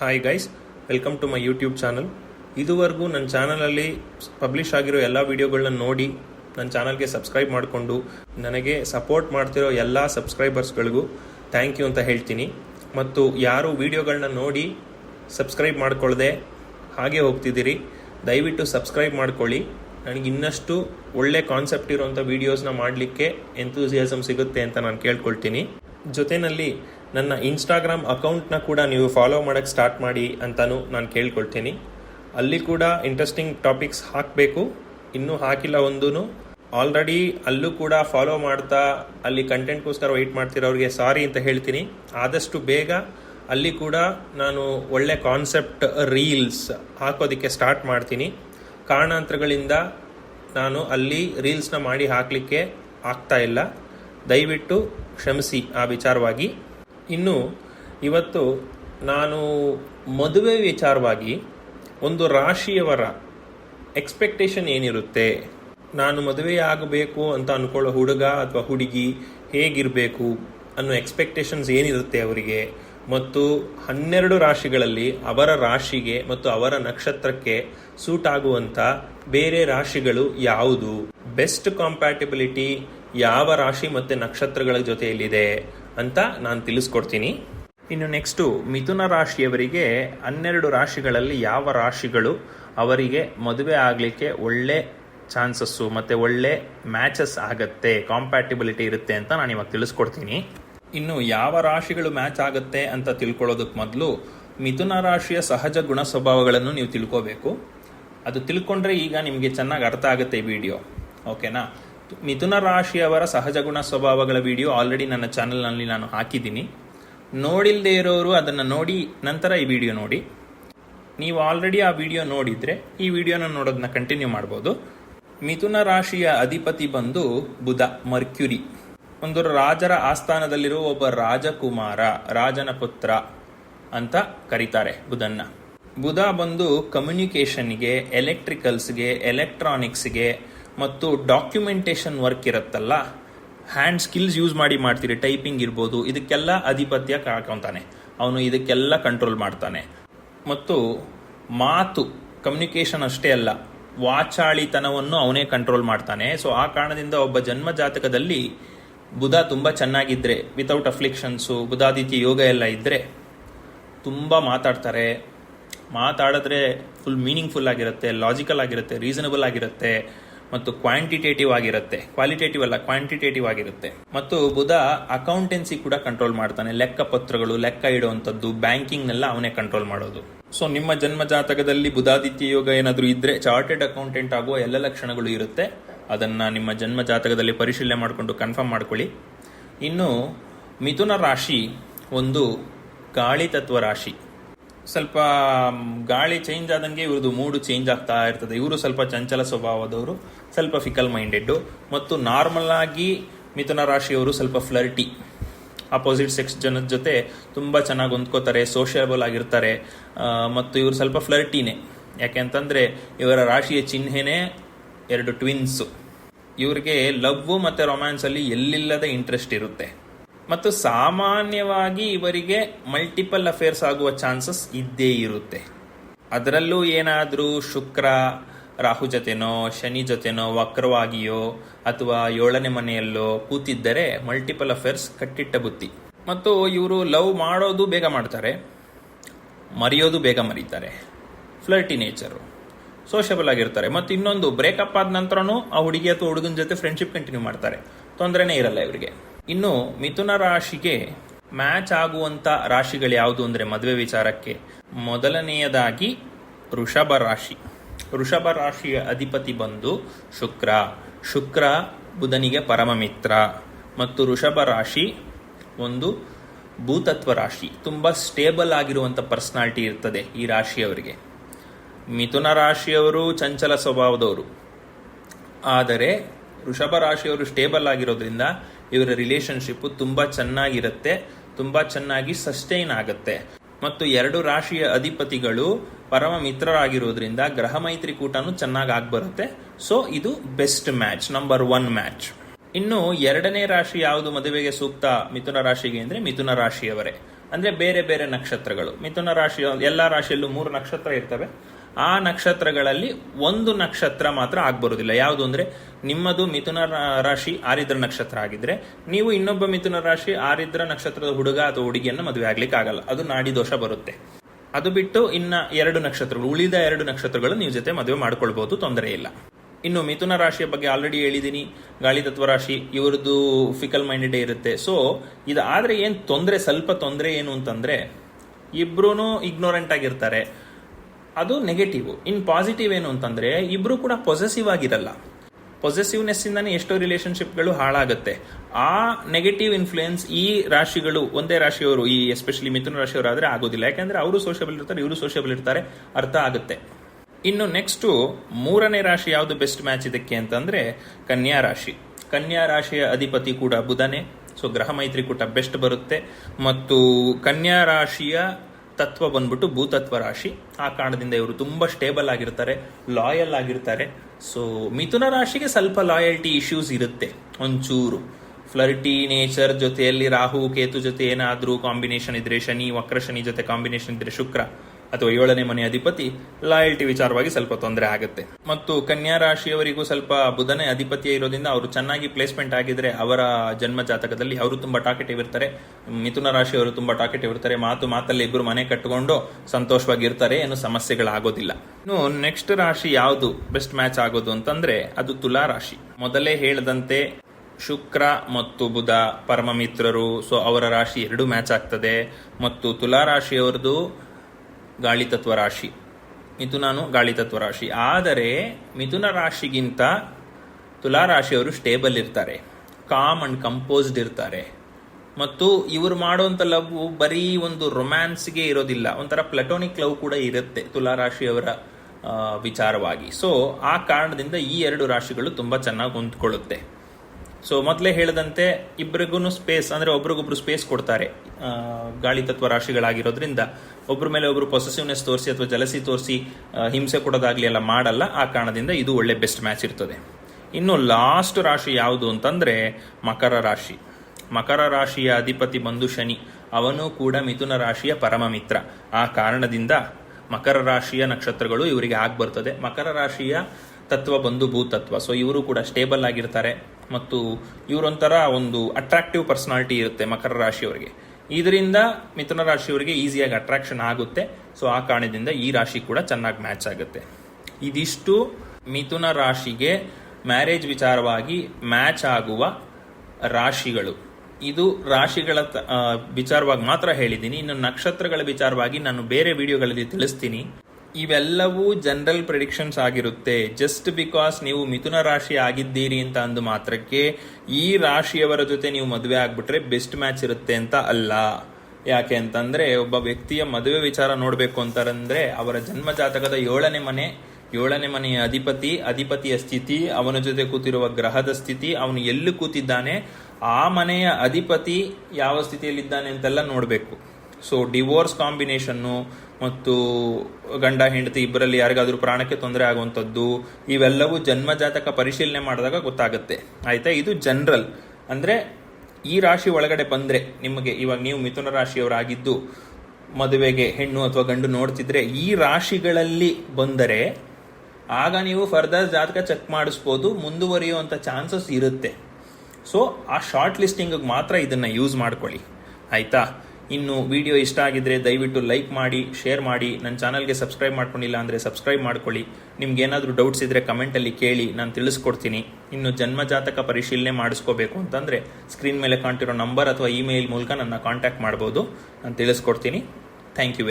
Hi guys welcome to my YouTube channel ಇದುವರೆಗೂ ನನ್ನ ಚಾನಲಲ್ಲಿ ಪಬ್ಲಿಷ್ ಆಗಿರೋ ಎಲ್ಲ ವಿಡಿಯೋಗಳನ್ನ ನೋಡಿ ನನ್ನ ಚಾನಲ್ಗೆ ಸಬ್ಸ್ಕ್ರೈಬ್ ಮಾಡಿಕೊಂಡು ನನಗೆ ಸಪೋರ್ಟ್ ಮಾಡ್ತಿರೋ ಎಲ್ಲ ಸಬ್ಸ್ಕ್ರೈಬರ್ಸ್ಗಳಿಗೂ ಥ್ಯಾಂಕ್ ಯು ಅಂತ ಹೇಳ್ತೀನಿ. ಮತ್ತು ಯಾರು ವಿಡಿಯೋಗಳನ್ನ ನೋಡಿ ಸಬ್ಸ್ಕ್ರೈಬ್ ಮಾಡ್ಕೊಳ್ಳದೆ ಹಾಗೆ ಹೋಗ್ತಿದ್ದೀರಿ, ದಯವಿಟ್ಟು ಸಬ್ಸ್ಕ್ರೈಬ್ ಮಾಡ್ಕೊಳ್ಳಿ. ನನಗೆ ಇನ್ನಷ್ಟು ಒಳ್ಳೆ ಕಾನ್ಸೆಪ್ಟ್ ಇರುವಂಥ ವೀಡಿಯೋಸ್ನ ಮಾಡಲಿಕ್ಕೆ ಎಂತೂಸಿಯಾಸಮ್ ಸಿಗುತ್ತೆ ಅಂತ ನಾನು ಕೇಳ್ಕೊಳ್ತೀನಿ. ಜೊತೆಯಲ್ಲಿ ನನ್ನ ಇನ್ಸ್ಟಾಗ್ರಾಮ್ ಅಕೌಂಟ್ನ ಕೂಡ ನೀವು ಫಾಲೋ ಮಾಡೋಕ್ಕೆ ಸ್ಟಾರ್ಟ್ ಮಾಡಿ ಅಂತಲೂ ನಾನು ಕೇಳ್ಕೊಳ್ತೀನಿ. ಅಲ್ಲಿ ಕೂಡ ಇಂಟ್ರೆಸ್ಟಿಂಗ್ ಟಾಪಿಕ್ಸ್ ಹಾಕಬೇಕು. ಇನ್ನೂ ಹಾಕಿಲ್ಲ ಒಂದೂ ಆಲ್ರೆಡಿ ಅಲ್ಲೂ ಕೂಡ ಫಾಲೋ ಮಾಡ್ತಾ, ಅಲ್ಲಿ ಕಂಟೆಂಟ್ಗೋಸ್ಕರ ವೆಯ್ಟ್ ಮಾಡ್ತಿರೋರಿಗೆ ಸಾರಿ ಅಂತ ಹೇಳ್ತೀನಿ. ಆದಷ್ಟು ಬೇಗ ಅಲ್ಲಿ ಕೂಡ ನಾನು ಒಳ್ಳೆ ಕಾನ್ಸೆಪ್ಟ್ ರೀಲ್ಸ್ ಹಾಕೋದಕ್ಕೆ ಸ್ಟಾರ್ಟ್ ಮಾಡ್ತೀನಿ. ಕಾರಣಾಂತರಗಳಿಂದ ನಾನು ಅಲ್ಲಿ ರೀಲ್ಸ್ನ ಮಾಡಿ ಹಾಕಲಿಕ್ಕೆ ಆಗ್ತಾ ಇಲ್ಲ. ದಯವಿಟ್ಟು ಕ್ಷಮಿಸಿ ಆ ವಿಚಾರವಾಗಿ. ಇನ್ನು ಇವತ್ತು ನಾನು ಮದುವೆ ವಿಚಾರವಾಗಿ ಒಂದು ರಾಶಿಯವರ ಎಕ್ಸ್ಪೆಕ್ಟೇಷನ್ ಏನಿರುತ್ತೆ? ನಾನು ಮದುವೆ ಆಗಬೇಕು ಅಂತ ಅನ್ಕೊಳ್ಳೋ ಹುಡುಗ ಅಥವಾ ಹುಡುಗಿ ಹೇಗಿರಬೇಕು ಅನ್ನೋ ಎಕ್ಸ್ಪೆಕ್ಟೇಷನ್ಸ್ ಏನಿರುತ್ತೆ ಅವರಿಗೆ? ಮತ್ತು ಹನ್ನೆರಡು ರಾಶಿಗಳಲ್ಲಿ ಅವರ ರಾಶಿಗೆ ಮತ್ತು ಅವರ ನಕ್ಷತ್ರಕ್ಕೆ ಸೂಟ್ ಆಗುವಂಥ ಬೇರೆ ರಾಶಿಗಳು ಯಾವುದು? ಬೆಸ್ಟ್ ಕಾಂಪ್ಯಾಟಿಬಿಲಿಟಿ ಯಾವ ರಾಶಿ ಮತ್ತು ನಕ್ಷತ್ರಗಳ ಜೊತೆಯಲ್ಲಿದೆ? ಅಂತ ನಾನು ತಿಳಿಸ್ಕೊಡ್ತೀನಿ. ಇನ್ನು ನೆಕ್ಸ್ಟು ಮಿಥುನ ರಾಶಿಯವರಿಗೆ ಹನ್ನೆರಡು ರಾಶಿಗಳಲ್ಲಿ ಯಾವ ರಾಶಿಗಳು ಅವರಿಗೆ ಮದುವೆ ಆಗಲಿಕ್ಕೆ ಒಳ್ಳೆ ಚಾನ್ಸಸ್ಸು ಮತ್ತು ಒಳ್ಳೆ ಮ್ಯಾಚಸ್ ಆಗತ್ತೆ ಕಾಂಪ್ಯಾಟಿಬಿಲಿಟಿ ಇರುತ್ತೆ ಅಂತ ನಾನು ಇವಾಗ ತಿಳಿಸ್ಕೊಡ್ತೀನಿ. ಇನ್ನು ಯಾವ ರಾಶಿಗಳು ಮ್ಯಾಚ್ ಆಗುತ್ತೆ ಅಂತ ತಿಳ್ಕೊಳ್ಳೋದಕ್ಕೆ ಮೊದಲು ಮಿಥುನ ರಾಶಿಯ ಸಹಜ ಗುಣ ಸ್ವಭಾವಗಳನ್ನು ನೀವು ತಿಳ್ಕೋಬೇಕು. ಅದು ತಿಳ್ಕೊಂಡ್ರೆ ಈಗ ನಿಮಗೆ ಚೆನ್ನಾಗಿ ಅರ್ಥ ಆಗುತ್ತೆ ಈ ವಿಡಿಯೋ ಓಕೆನಾ ಮಿಥುನ ರಾಶಿಯವರ ಸಹಜ ಗುಣ ಸ್ವಭಾವಗಳ ವಿಡಿಯೋ ಆಲ್ರೆಡಿ ನನ್ನ ಚಾನಲ್ನಲ್ಲಿ ನಾನು ಹಾಕಿದ್ದೀನಿ. ನೋಡಿಲ್ಲದೆ ಇರೋರು ಅದನ್ನು ನೋಡಿ, ನಂತರ ಈ ವಿಡಿಯೋ ನೋಡಿ. ನೀವು ಆಲ್ರೆಡಿ ಆ ವಿಡಿಯೋ ನೋಡಿದ್ರೆ ಈ ವಿಡಿಯೋನ ನೋಡೋದನ್ನ ಕಂಟಿನ್ಯೂ ಮಾಡ್ಬೋದು. ಮಿಥುನ ರಾಶಿಯ ಅಧಿಪತಿ ಬಂದು ಬುಧ, ಮರ್ಕ್ಯುರಿ. ಒಂದು ರಾಜರ ಆಸ್ಥಾನದಲ್ಲಿರುವ ಒಬ್ಬ ರಾಜಕುಮಾರ, ರಾಜನ ಪುತ್ರ ಅಂತ ಕರೀತಾರೆ ಬುಧನ್ನ. ಬುಧ ಬಂದು ಕಮ್ಯುನಿಕೇಷನ್ಗೆ ಎಲೆಕ್ಟ್ರಿಕಲ್ಸ್ಗೆ ಎಲೆಕ್ಟ್ರಾನಿಕ್ಸ್ಗೆ ಮತ್ತು ಡಾಕ್ಯುಮೆಂಟೇಷನ್ ವರ್ಕ್ ಇರುತ್ತಲ್ಲ ಹ್ಯಾಂಡ್ ಸ್ಕಿಲ್ಸ್ ಯೂಸ್ ಮಾಡಿ ಮಾಡ್ತೀರಿ ಟೈಪಿಂಗ್ ಇರ್ಬೋದು, ಇದಕ್ಕೆಲ್ಲ ಅಧಿಪತ್ಯ ಕಾಕೊಂತಾನೆ ಅವನು ಇದಕ್ಕೆಲ್ಲ ಕಂಟ್ರೋಲ್ ಮಾಡ್ತಾನೆ. ಮತ್ತು ಮಾತು ಕಮ್ಯುನಿಕೇಷನ್ ಅಷ್ಟೇ ಅಲ್ಲ, ವಾಚಾಳಿತನವನ್ನು ಅವನೇ ಕಂಟ್ರೋಲ್ ಮಾಡ್ತಾನೆ. ಸೊ ಆ ಕಾರಣದಿಂದ ಒಬ್ಬ ಜನ್ಮ ಜಾತಕದಲ್ಲಿ ಬುಧ ತುಂಬ ಚೆನ್ನಾಗಿದ್ರೆ ವಿತೌಟ್ ಅಫ್ಲಿಕ್ಷನ್ಸು ಬುಧಾದಿತ್ಯ ಯೋಗ ಎಲ್ಲ ಇದ್ದರೆ ತುಂಬ ಮಾತಾಡ್ತಾರೆ. ಮಾತಾಡಿದ್ರೆ ಫುಲ್ ಮೀನಿಂಗ್ಫುಲ್ ಆಗಿರುತ್ತೆ ಲಾಜಿಕಲ್ ಆಗಿರುತ್ತೆ ರೀಸನಬಲ್ ಆಗಿರುತ್ತೆ. ಮತ್ತು ಕ್ವಾಂಟಿಟೇಟಿವ್ ಆಗಿರುತ್ತೆ. ಕ್ವಾಲಿಟೇಟಿವ್ ಅಲ್ಲ ಕ್ವಾಂಟಿಟೇಟಿವ್ ಆಗಿರುತ್ತೆ. ಮತ್ತು ಬುಧ ಅಕೌಂಟೆನ್ಸಿ ಕೂಡ ಕಂಟ್ರೋಲ್ ಮಾಡ್ತಾನೆ. ಲೆಕ್ಕ ಪತ್ರಗಳು, ಲೆಕ್ಕ ಇಡುವಂಥದ್ದು ಬ್ಯಾಂಕಿಂಗ್ನೆಲ್ಲ ಅವನೇ ಕಂಟ್ರೋಲ್ ಮಾಡೋದು. ಸೊ ನಿಮ್ಮ ಜನ್ಮ ಜಾತಕದಲ್ಲಿ ಬುಧಾದಿತ್ಯ ಯೋಗ ಏನಾದರೂ ಇದ್ರೆ ಚಾರ್ಟೆಡ್ ಅಕೌಂಟೆಂಟ್ ಆಗುವ ಎಲ್ಲ ಲಕ್ಷಣಗಳು ಇರುತ್ತೆ. ಅದನ್ನ ನಿಮ್ಮ ಜನ್ಮ ಜಾತಕದಲ್ಲಿ ಪರಿಶೀಲನೆ ಮಾಡಿಕೊಂಡು ಕನ್ಫರ್ಮ್ ಮಾಡ್ಕೊಳ್ಳಿ. ಇನ್ನು, ಮಿಥುನ ರಾಶಿ ಒಂದು ಗಾಳಿ ತತ್ವ ರಾಶಿ. ಸ್ವಲ್ಪ, ಗಾಳಿ ಚೇಂಜ್ ಆದಂಗೆ ಇವ್ರದ್ದು ಮೂಡು ಚೇಂಜ್ ಆಗ್ತಾ ಇರ್ತದೆ. ಇವರು ಸ್ವಲ್ಪ ಚಂಚಲ ಸ್ವಭಾವದವರು. ಸ್ವಲ್ಪ ಫಿಕಲ್ ಮೈಂಡೆಡ್ಡು ಮತ್ತು ನಾರ್ಮಲ್ ಆಗಿ ಮಿಥುನ ರಾಶಿಯವರು ಸ್ವಲ್ಪ ಫ್ಲರ್ಟಿ ಅಪೋಸಿಟ್ ಸೆಕ್ಸ್ ಜನದ ಜೊತೆ ತುಂಬ ಚೆನ್ನಾಗಿ ಹೊಂದ್ಕೋತಾರೆ ಸೋಷಿಯಬಲ್ ಆಗಿರ್ತಾರೆ. ಮತ್ತು ಇವರು ಸ್ವಲ್ಪ ಫ್ಲರ್ಟಿನೇ ಯಾಕೆಂತಂದ್ರೆ ಇವರ ರಾಶಿಯ ಚಿಹ್ನೆನೇ ಎರಡು ಟ್ವಿನ್ಸು ಇವರಿಗೆ ಲವ್ ಮತ್ತು ರೊಮ್ಯಾನ್ಸಲ್ಲಿ ಎಲ್ಲಿಲ್ಲದ ಇಂಟ್ರೆಸ್ಟ್ ಇರುತ್ತೆ. ಮತ್ತು ಸಾಮಾನ್ಯವಾಗಿ ಇವರಿಗೆ ಮಲ್ಟಿಪಲ್ ಅಫೇರ್ಸ್ ಆಗುವ ಚಾನ್ಸಸ್ ಇದ್ದೇ ಇರುತ್ತೆ. ಅದರಲ್ಲೂ ಏನಾದರೂ ಶುಕ್ರ ರಾಹು ಜೊತೆನೋ, ಶನಿ ಜೊತೆನೋ, ವಕ್ರವಾಗಿಯೋ ಅಥವಾ ಏಳನೇ ಮನೆಯಲ್ಲೋ ಕೂತಿದ್ದರೆ ಮಲ್ಟಿಪಲ್ ಅಫೇರ್ಸ್ ಕಟ್ಟಿಟ್ಟ ಬುತ್ತಿ ಮತ್ತು ಇವರು ಲವ್ ಮಾಡೋದು ಬೇಗ ಮಾಡ್ತಾರೆ, ಮರೆಯೋದು ಬೇಗ ಮರೀತಾರೆ. ಫ್ಲರ್ಟಿ ನೇಚರು ಸೋಷಬಲ್ ಆಗಿರ್ತಾರೆ. ಮತ್ತು ಇನ್ನೊಂದು ಬ್ರೇಕಪ್ ಆದ ನಂತರನೂ ಆ ಹುಡುಗಿ ಅಥವಾ ಹುಡುಗನ ಜೊತೆ ಫ್ರೆಂಡ್ಶಿಪ್ ಕಂಟಿನ್ಯೂ ಮಾಡ್ತಾರೆ. ತೊಂದರೆನೇ ಇರಲ್ಲ ಇವರಿಗೆ. ಇನ್ನು ಮಿಥುನ ರಾಶಿಗೆ ಮ್ಯಾಚ್ ಆಗುವಂಥ ರಾಶಿಗಳು ಯಾವುದು ಅಂದರೆ ಮದುವೆ ವಿಚಾರಕ್ಕೆ ಮೊದಲನೆಯದಾಗಿ ವೃಷಭ ರಾಶಿ. ವೃಷಭ ರಾಶಿಯ ಅಧಿಪತಿ ಬಂದು ಶುಕ್ರ. ಶುಕ್ರ ಬುಧನಿಗೆ ಪರಮ ಮಿತ್ರ ಮತ್ತು ವೃಷಭ ರಾಶಿ ಒಂದು ಭೂತತ್ವ ರಾಶಿ. ತುಂಬ ಸ್ಟೇಬಲ್ ಆಗಿರುವಂತ ಪರ್ಸನಾಲಿಟಿ ಇರ್ತದೆ ಈ ರಾಶಿಯವರಿಗೆ. ಮಿಥುನ ರಾಶಿಯವರು ಚಂಚಲ ಸ್ವಭಾವದವರು. ಆದರೆ ವೃಷಭ ರಾಶಿಯವರು ಸ್ಟೇಬಲ್ ಆಗಿರೋದ್ರಿಂದ ಇವರ ರಿಲೇಶನ್ಶಿಪ್ ತುಂಬಾ ಚೆನ್ನಾಗಿರುತ್ತೆ, ತುಂಬಾ ಚೆನ್ನಾಗಿ ಸಸ್ಟೈನ್ ಆಗುತ್ತೆ. ಮತ್ತು ಎರಡು ರಾಶಿಯ ಅಧಿಪತಿಗಳು ಪರಮ ಮಿತ್ರರಾಗಿರೋದ್ರಿಂದ ಗ್ರಹ ಮೈತ್ರಿಕೂಟನು ಚೆನ್ನಾಗಿ ಆಗ್ಬರುತ್ತೆ. ಸೊ ಇದು best match number one match ಇನ್ನು ಎರಡನೇ ರಾಶಿ ಯಾವುದು ಮದುವೆಗೆ ಸೂಕ್ತ ಮಿಥುನ ರಾಶಿಗೆ ಅಂದ್ರೆ ಮಿಥುನ ರಾಶಿಯವರೇ. ಅಂದ್ರೆ ಬೇರೆ ಬೇರೆ ನಕ್ಷತ್ರಗಳು. ಮಿಥುನ ರಾಶಿ ಎಲ್ಲಾ ರಾಶಿಯಲ್ಲೂ ಮೂರು ನಕ್ಷತ್ರ ಇರ್ತವೆ. ಆ ನಕ್ಷತ್ರಗಳಲ್ಲಿ ಒಂದು ನಕ್ಷತ್ರ ಮಾತ್ರ ಆಗ್ಬರುದಿಲ್ಲ ಯಾವುದು ಅಂದ್ರೆ, ನಿಮ್ಮದು ಮಿಥುನ ರಾಶಿ ಆರಿದ್ರ ನಕ್ಷತ್ರ ಆಗಿದ್ರೆ, ನೀವು ಇನ್ನೊಬ್ಬ ಮಿಥುನ ರಾಶಿ ಆರಿದ್ರ ನಕ್ಷತ್ರದ ಹುಡುಗ ಅಥವಾ ಹುಡುಗಿಯನ್ನು ಮದುವೆ ಆಗ್ಲಿಕ್ಕೆ ಆಗಲ್ಲ. ಅದು ನಾಡಿ ದೋಷ ಬರುತ್ತೆ. ಅದು ಬಿಟ್ಟು ಇನ್ನ ಎರಡು ನಕ್ಷತ್ರಗಳು, ಉಳಿದ ಎರಡು ನಕ್ಷತ್ರಗಳು ನೀವು ಜೊತೆ ಮದುವೆ ಮಾಡ್ಕೊಳ್ಬಹುದು, ತೊಂದರೆ ಇಲ್ಲ. ಇನ್ನು ಮಿಥುನ ರಾಶಿಯ ಬಗ್ಗೆ ಆಲ್ರೆಡಿ ಹೇಳಿದ್ದೀನಿ ಗಾಳಿ ತತ್ವ ರಾಶಿ, ಇವ್ರದ್ದು ಫಿಕಲ್ ಮೈಂಡೆಡ್ ಇರುತ್ತೆ. ಸೊ ಇದು ಆದ್ರೆ ಏನ್ ತೊಂದರೆ, ಸ್ವಲ್ಪ ತೊಂದರೆ ಏನು ಅಂತಂದ್ರೆ ಇಬ್ರು ಇಗ್ನೋರೆಂಟ್ ಆಗಿರ್ತಾರೆ. ಅದು ನೆಗೆಟಿವ್ ಇನ್ ಪಾಸಿಟಿವ್ ಏನು ಅಂತಂದ್ರೆ, ಇಬ್ರು ಕೂಡ ಪೊಸೆಸಿವ್ ಆಗಿರಲ್ಲ. ಪೊಸೆಸಿವ್ನೆಸ್ ಇಂದಾನೆ ಎಷ್ಟೋ ರಿಲೇಷನ್ಶಿಪ್ಗಳು ಹಾಳಾಗುತ್ತೆ. ಆ ನೆಗೆಟಿವ್ ಇನ್ಫ್ಲುಯೆನ್ಸ್ ಈ ರಾಶಿಗಳು, ಒಂದೇ ರಾಶಿಯವರು, ಈ ಎಸ್ಪೆಷಲಿ ಮಿಥುನ ರಾಶಿಯವರು ಆದ್ರೆ ಆಗೋದಿಲ್ಲ. ಯಾಕಂದ್ರೆ ಅವರು ಸೋಷಿಯಬಲ್ ಇರ್ತಾರೆ, ಇವರು ಸೋಷಿಯಬಲ್ ಇರ್ತಾರೆ, ಅರ್ಥ ಆಗುತ್ತೆ. ಇನ್ನು ನೆಕ್ಸ್ಟ್ ಮೂರನೇ ರಾಶಿ ಯಾವುದು ಬೆಸ್ಟ್ ಮ್ಯಾಚ್ ಇದಕ್ಕೆ ಅಂತಂದ್ರೆ ಕನ್ಯಾ ರಾಶಿ. ಕನ್ಯಾ ರಾಶಿಯ ಅಧಿಪತಿ ಕೂಡ ಬುಧನೇ. ಸೊ ಗ್ರಹ ಮೈತ್ರಿಕೂಟ ಬೆಸ್ಟ್ ಬರುತ್ತೆ. ಮತ್ತು ಕನ್ಯಾ ರಾಶಿಯ ತತ್ವ ಬಂದ್ಬಿಟ್ಟು ಭೂತತ್ವ ರಾಶಿ. ಆ ಕಾರಣದಿಂದ ಇವರು ತುಂಬ ಸ್ಟೇಬಲ್ ಆಗಿರ್ತಾರೆ ಲಾಯಲ್ ಆಗಿರ್ತಾರೆ. ಸೊ ಮಿಥುನ ರಾಶಿಗೆ ಸ್ವಲ್ಪ ಲಾಯಲ್ಟಿ ಇಶ್ಯೂಸ್ ಇರುತ್ತೆ, ಒಂಚೂರು. ಫ್ಲರ್ಟಿ ನೇಚರ್ ಜೊತೆಯಲ್ಲಿ ರಾಹು, ಕೇತು ಜೊತೆ ಏನಾದರೂ ಕಾಂಬಿನೇಷನ್ ಇದ್ರೆ ಶನಿ, ವಕ್ರ ಶನಿ ಜೊತೆ ಕಾಂಬಿನೇಷನ್ ಇದ್ರೆ ಶುಕ್ರ. ಅಥವಾ ಏಳನೇ ಮನೆ ಅಧಿಪತಿ ಲಾಯಲ್ಟಿ ವಿಚಾರವಾಗಿ ಸ್ವಲ್ಪ ತೊಂದರೆ ಆಗುತ್ತೆ. ಮತ್ತು ಕನ್ಯಾ ರಾಶಿಯವರಿಗೂ ಸ್ವಲ್ಪ ಬುಧನೇ ಅಧಿಪತಿ ಇರೋದ್ರಿಂದ ಅವರು ಚೆನ್ನಾಗಿ ಪ್ಲೇಸ್ಮೆಂಟ್ ಆಗಿದ್ರೆ ಅವರ ಜನ್ಮ ಜಾತಕದಲ್ಲಿ ಅವರು ತುಂಬಾ ಟಾಕೆಟಿವ್ ಇರ್ತಾರೆ. ಮಿಥುನ ರಾಶಿಯವರು ತುಂಬಾ ಟಾಕೆಟಿವ್ ಇರ್ತಾರೆ. ಮಾತು ಮಾತಲ್ಲಿ ಇಬ್ಬರು ಮನೆ ಕಟ್ಟಿಕೊಂಡು ಸಂತೋಷವಾಗಿರ್ತಾರೆ ಏನು ಸಮಸ್ಯೆಗಳಾಗೋದಿಲ್ಲ. ಇನ್ನು ನೆಕ್ಸ್ಟ್ ರಾಶಿ ಯಾವುದು ಬೆಸ್ಟ್ ಮ್ಯಾಚ್ ಆಗೋದು ಅಂತಂದ್ರೆ ಅದು ತುಲಾ ರಾಶಿ. ಮೊದಲೇ ಹೇಳದಂತೆ ಶುಕ್ರ ಮತ್ತು ಬುಧ ಪರಮ ಮಿತ್ರರು, ಸೊ ಅವರ ರಾಶಿ ಎರಡು ಮ್ಯಾಚ್ ಆಗ್ತದೆ. ಮತ್ತು ತುಲಾ ರಾಶಿಯವರದು ಗಾಳಿ ತತ್ವ ರಾಶಿ. ಮಿಥುನನು ಗಾಳಿ ತತ್ವ ರಾಶಿ. ಆದರೆ ಮಿಥುನ ರಾಶಿಗಿಂತ ತುಲಾ ರಾಶಿಯವರು ಸ್ಟೇಬಲ್ ಇರ್ತಾರೆ. ಕಾಮ್ ಅಂಡ್ ಕಂಪೋಸ್ಡ್ ಇರ್ತಾರೆ. ಮತ್ತು ಇವರು ಮಾಡುವಂಥ ಲವ್ ಬರೀ ಒಂದು ರೊಮ್ಯಾನ್ಸ್ಗೆ ಇರೋದಿಲ್ಲ. ಒಂಥರ ಪ್ಲಟೋನಿಕ್ ಲವ್ ಕೂಡ ಇರುತ್ತೆ ತುಲಾ ರಾಶಿಯವರ ವಿಚಾರವಾಗಿ. ಸೊ ಆ ಕಾರಣದಿಂದ ಈ ಎರಡು ರಾಶಿಗಳು ತುಂಬ ಚೆನ್ನಾಗಿ ಹೊಂದ್ಕೊಳ್ಳುತ್ತೆ. ಸೊ ಮೊದಲೇ ಹೇಳದಂತೆ ಇಬ್ಬರಿಗೂ ಸ್ಪೇಸ್ ಅಂದ್ರೆ ಒಬ್ರಿಗೊಬ್ರು ಸ್ಪೇಸ್ ಕೊಡ್ತಾರೆ. ಗಾಳಿ ತತ್ವ ರಾಶಿಗಳಾಗಿರೋದ್ರಿಂದ ಒಬ್ಬರ ಮೇಲೆ ಒಬ್ರು ಪೊಸೆಸಿವ್ನೆಸ್ ತೋರಿಸಿ ಅಥವಾ ಜಲಸಿ ತೋರಿಸಿ ಹಿಂಸೆ ಕೊಡೋದಾಗ್ಲಿ ಎಲ್ಲ ಮಾಡಲ್ಲ. ಆ ಕಾರಣದಿಂದ ಇದು ಒಳ್ಳೆ ಬೆಸ್ಟ್ ಮ್ಯಾಚ್ ಇರ್ತದೆ. ಇನ್ನು ಲಾಸ್ಟ್ ರಾಶಿ ಯಾವುದು ಅಂತಂದ್ರೆ ಮಕರ ರಾಶಿ. ಮಕರ ರಾಶಿಯ ಅಧಿಪತಿ ಬಂದು ಶನಿ. ಅವನು ಕೂಡ ಮಿಥುನ ರಾಶಿಯ ಪರಮ ಮಿತ್ರ. ಆ ಕಾರಣದಿಂದ ಮಕರ ರಾಶಿಯ ನಕ್ಷತ್ರಗಳು ಇವರಿಗೆ ಆಗ್ ಬರ್ತದೆ. ಮಕರ ರಾಶಿಯ ತತ್ವ ಬಂದು ಭೂತತ್ವ. ಸೊ ಇವರು ಕೂಡ ಸ್ಟೇಬಲ್ ಆಗಿರ್ತಾರೆ. ಮತ್ತು ಇವರೊಂಥರ ಒಂದು ಅಟ್ರಾಕ್ಟಿವ್ ಪರ್ಸನಾಲಿಟಿ ಇರುತ್ತೆ ಮಕರ ರಾಶಿಯವರಿಗೆ. ಇದರಿಂದ ಮಿಥುನ ರಾಶಿಯವರಿಗೆ ಈಸಿಯಾಗಿ ಅಟ್ರಾಕ್ಷನ್ ಆಗುತ್ತೆ. ಸೊ ಆ ಕಾರಣದಿಂದ ಈ ರಾಶಿ ಕೂಡ ಚೆನ್ನಾಗಿ ಮ್ಯಾಚ್ ಆಗುತ್ತೆ. ಇದಿಷ್ಟು ಮಿಥುನ ರಾಶಿಗೆ ಮ್ಯಾರೇಜ್ ವಿಚಾರವಾಗಿ ಮ್ಯಾಚ್ ಆಗುವ ರಾಶಿಗಳು. ಇದು ರಾಶಿಗಳ ವಿಚಾರವಾಗಿ ಮಾತ್ರ ಹೇಳಿದ್ದೀನಿ. ಇನ್ನು ನಕ್ಷತ್ರಗಳ ವಿಚಾರವಾಗಿ ನಾನು ಬೇರೆ ವಿಡಿಯೋಗಳಲ್ಲಿ ತಿಳಿಸ್ತೀನಿ. ಇವೆಲ್ಲವೂ ಜನರಲ್ ಪ್ರಿಡಿಕ್ಷನ್ಸ್ ಆಗಿರುತ್ತೆ. ಜಸ್ಟ್ ಬಿಕಾಸ್ ನೀವು ಮಿಥುನ ರಾಶಿ ಆಗಿದ್ದೀರಿ ಅಂತ ಅಂದು ಮಾತ್ರಕ್ಕೆ, ಈ ರಾಶಿಯವರ ಜೊತೆ ನೀವು ಮದುವೆ ಆಗ್ಬಿಟ್ರೆ ಬೆಸ್ಟ್ ಮ್ಯಾಚ್ ಇರುತ್ತೆ ಅಂತ ಅಲ್ಲ. ಯಾಕೆ ಅಂತಂದ್ರೆ, ಒಬ್ಬ ವ್ಯಕ್ತಿಯ ಮದುವೆ ವಿಚಾರ ನೋಡ್ಬೇಕು ಅಂತಾರಂದ್ರೆ, ಅವರ ಜನ್ಮ ಜಾತಕದ ಏಳನೇ ಮನೆ, ಏಳನೇ ಮನೆಯ ಅಧಿಪತಿ, ಅಧಿಪತಿಯ ಸ್ಥಿತಿ, ಅವನ ಜೊತೆ ಕೂತಿರುವ ಗ್ರಹದ ಸ್ಥಿತಿ, ಅವನು ಎಲ್ಲಿ ಕೂತಿದ್ದಾನೆ, ಆ ಮನೆಯ ಅಧಿಪತಿ ಯಾವ ಸ್ಥಿತಿಯಲ್ಲಿದ್ದಾನೆ ಅಂತೆಲ್ಲ ನೋಡಬೇಕು. ಸೊ ಡಿವೋರ್ಸ್ ಕಾಂಬಿನೇಷನ್ನು ಮತ್ತು ಗಂಡ, ಹೆಂಡತಿ ಇಬ್ಬರಲ್ಲಿ ಯಾರಿಗಾದರೂ ಪ್ರಾಣಕ್ಕೆ ತೊಂದರೆ ಆಗುವಂಥದ್ದು, ಇವೆಲ್ಲವೂ ಜನ್ಮ ಜಾತಕ ಪರಿಶೀಲನೆ ಮಾಡಿದಾಗ ಗೊತ್ತಾಗುತ್ತೆ. ಆಯಿತಾ? ಇದು ಜನರಲ್ ಅಂದ್ರೆ ಈ ರಾಶಿ ಒಳಗಡೆ ಬಂದ್ರೆ ನಿಮಗೆ ಇವಾಗ ನೀವು ಮಿಥುನ ರಾಶಿಯವರಾಗಿದ್ದು, ಮದುವೆಗೆ ಹೆಣ್ಣು ಅಥವಾ ಗಂಡು ನೋಡ್ತಿದ್ರೆ ಈ ರಾಶಿಗಳಲ್ಲಿ ಬಂದರೆ ಆಗ ನೀವು ಫರ್ದರ್ ಜಾತಕ ಚೆಕ್ ಮಾಡಿಸ್ಬೋದು, ಮುಂದುವರಿಯುವಂಥ ಚಾನ್ಸಸ್ ಇರುತ್ತೆ. ಸೊ ಆ ಶಾರ್ಟ್ ಲಿಸ್ಟಿಂಗ್ ಮಾತ್ರ ಇದನ್ನು ಯೂಸ್ ಮಾಡ್ಕೊಳ್ಳಿ. ಆಯ್ತಾ? ಇನ್ನು ವಿಡಿಯೋ ಇಷ್ಟ ಆಗಿದ್ರೆ ದಯವಿಟ್ಟು ಲೈಕ್ ಮಾಡಿ, ಶೇರ್ ಮಾಡಿ. ನನ್ನ ಚಾನಲ್ಗೆ ಸಬ್ಸ್ಕ್ರೈಬ್ ಮಾಡ್ಕೊಂಡಿಲ್ಲ ಅಂದರೆ ಸಬ್ಸ್ಕ್ರೈಬ್ ಮಾಡ್ಕೊಳ್ಳಿ. ನಿಮ್ಗೆ ಏನಾದರೂ ಡೌಟ್ಸ್ ಇದ್ರೆ ಕಮೆಂಟಲ್ಲಿ ಕೇಳಿ, ನಾನು ತಿಳಿಸ್ಕೊಡ್ತೀನಿ. ಇನ್ನು ಜನ್ಮಜಾತಕ ಪರಿಶೀಲನೆ ಮಾಡಿಸ್ಕೋಬೇಕು ಅಂತಂದರೆ ಸ್ಕ್ರೀನ್ ಮೇಲೆ ಕಾಣ್ತಿರೋ ನಂಬರ್ ಅಥವಾ ಇಮೇಲ್ ಮೂಲಕ ನನ್ನ ಕಾಂಟ್ಯಾಕ್ಟ್ ಮಾಡ್ಬೋದು. ನಾನು ತಿಳಿಸ್ಕೊಡ್ತೀನಿ. Thank you